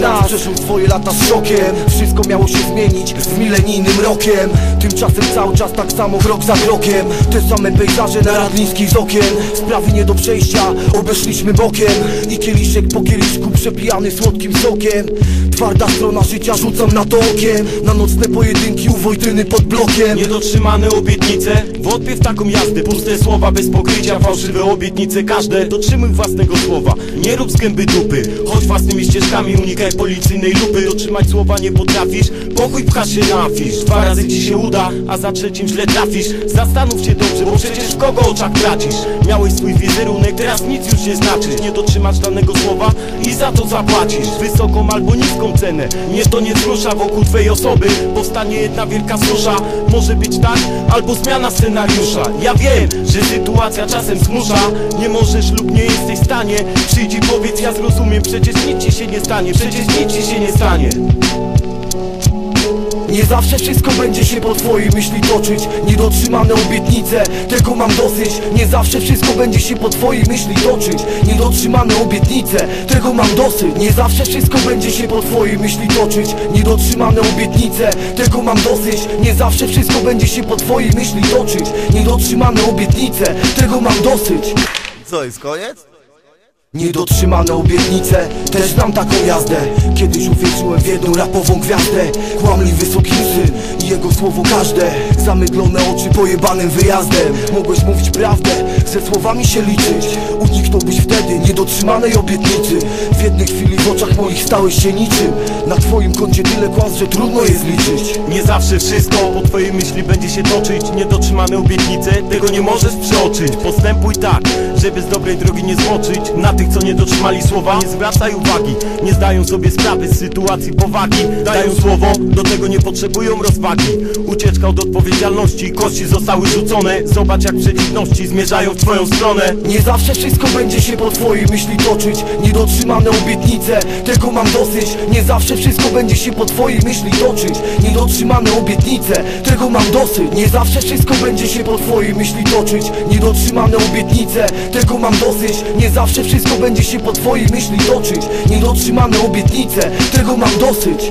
nas Przeżył swoje lata z szokiem. Wszystko miało się zmienić z milenijnym rokiem. Tymczasem cały czas tak samo krok za krokiem. Te same pejzaże na radlińskich z okien. Sprawy nie do przejścia, obeszliśmy bokiem. I kieliszek po kieliszku przepijany słodkim sokiem. Twarda strona życia rzucam na to okiem. Na nocne pojedynki u Wojtyny pod blokiem. Niedotrzymane obietnice. W taką jazdę. Puste słowa bez pokrycia. Fałszywe obietnice każde Dotrzymuj własnego słowa. Nie rób z gęby dupy. Chodź własnymi ścieżkami. Unikaj policyjnej lupy. Dotrzymać słowa nie potrafisz. Pochuj pchasz się na afisz Dwa razy ci się uda A za trzecim źle trafisz. Zastanów się dobrze Bo przecież kogo oczach tracisz? Miałeś swój wizerunek Teraz nic już nie znaczy. Nie dotrzymasz danego słowa I za to zapłacisz. Wysoką albo niską cenę. Nie to nie wzrusza wokół twej osoby. Powstanie jedna wielka susza Może być tak, albo zmiana scenariusza. Ja wiem, że sytuacja czasem zmusza Nie możesz lub nie jesteś w stanie. Przyjdź i powiedz, ja zrozumiem. Przecież nic ci się nie stanie. Przecież nic ci się nie stanie Nie zawsze wszystko będzie się po twojej myśli toczyć. Niedotrzymane obietnice, tego mam dosyć. Nie zawsze wszystko będzie się po twojej myśli toczyć. Niedotrzymane obietnice, tego mam dosyć. Nie zawsze wszystko będzie się po twojej myśli toczyć. Niedotrzymane obietnice, tego mam dosyć. Nie zawsze wszystko będzie się po twojej myśli toczyć. Niedotrzymane obietnice, tego mam dosyć. Co, jest koniec? Niedotrzymane obietnice, też znam taką jazdę. Kiedyś uwierzyłem w jedną rapową gwiazdę. Kłamliwy syn i jego słowo każde. Zamydlone oczy pojebanym wyjazdem. Mogłeś mówić prawdę, ze słowami się liczyć. Uniknąłbyś wtedy niedotrzymanej obietnicy. W jednej chwili w oczach moich stałeś się niczym. Na twoim koncie tyle kłamstw, że trudno je zliczyć. Nie zawsze wszystko po twojej myśli będzie się toczyć. Niedotrzymane obietnice, tego nie możesz przeoczyć. Postępuj tak, żeby z dobrej drogi nie zboczyć. Na tych co nie dotrzymali słowa Nie zwracaj uwagi, nie zdają sobie sprawy z sytuacji powagi. Dają słowo, do tego nie potrzebują rozwagi. Ucieczka od odpowiedzialności, kości zostały rzucone. Zobacz jak przeciwności zmierzają w twoją stronę. Nie zawsze wszystko będzie się po twojej myśli toczyć. Niedotrzymane obietnice, tego mam dosyć. Nie zawsze wszystko będzie się po twojej myśli toczyć. Niedotrzymane obietnice, tego mam dosyć. Nie zawsze wszystko będzie się po twojej myśli toczyć. Niedotrzymane obietnice, tego mam dosyć. Nie zawsze wszystko będzie się po twojej myśli toczyć. Niedotrzymane obietnice, tego mam dosyć